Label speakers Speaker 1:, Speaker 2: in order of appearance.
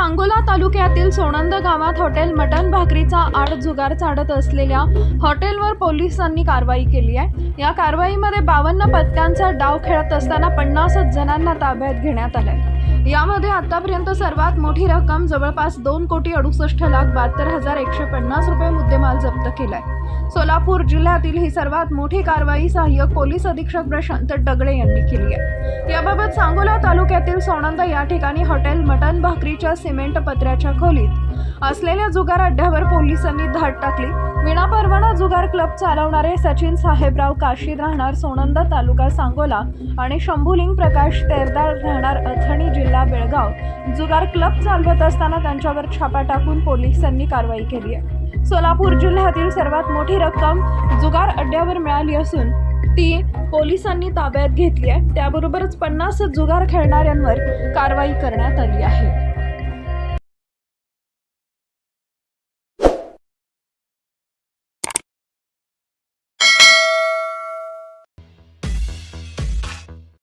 Speaker 1: सांगोला तालुक्यातील सोनंद गावात hotel mutton भाकरीचा आड जुगार चाडत असलेल्या हॉटेलवर पोलिसांनी कारवाई केली आहे. या कारवाईमध्ये बावन्न पत्त्यांचा डाव खेळत असताना पन्नासच जणांना ताब्यात घेण्यात आलंय. यामध्ये आतापर्यंत सर्वात मोठी रक्कम जवळपास दोन कोटी अडुसष्ट लाख बहात्तर हजार एकशे पन्नास रुपये मुद्देमाल जप्त केलाय. सोलापूर जिल्ह्यातील ही सर्वात मोठी कारवाई सहाय्यक पोलीस अधीक्षक प्रशांत डगळे यांनी केली आहे. याबाबत सांगोला तालुक्यातील सोनंद या ठिकाणी हॉटेल मटन भाकरीच्या सिमेंट पत्र्याच्या खोलीत असलेल्या जुगार अड्ड्यावर पोलिसांनी धाड टाकली. विनापरवाना जुगार क्लब चालवणारे सचिन साहेबराव काशीद राहणार सोनंद तालुका सांगोला आणि शंभुलिंग प्रकाश तेरदाळ राहणार अथणी जिल्हा बेळगाव. जुगार क्लब चालवत असताना त्यांच्यावर छापा टाकून पोलिसांनी कारवाई केली आहे. सोलापूर जिल्ह्यातील सर्वात मोठी रक्कम जुगार अड्ड्यावर मिळाली असून ती पोलिसांनी ताब्यात घेतली आहे. त्याबरोबरच पन्नास जुगार खेळणाऱ्यांवर कारवाई करण्यात आली आहे.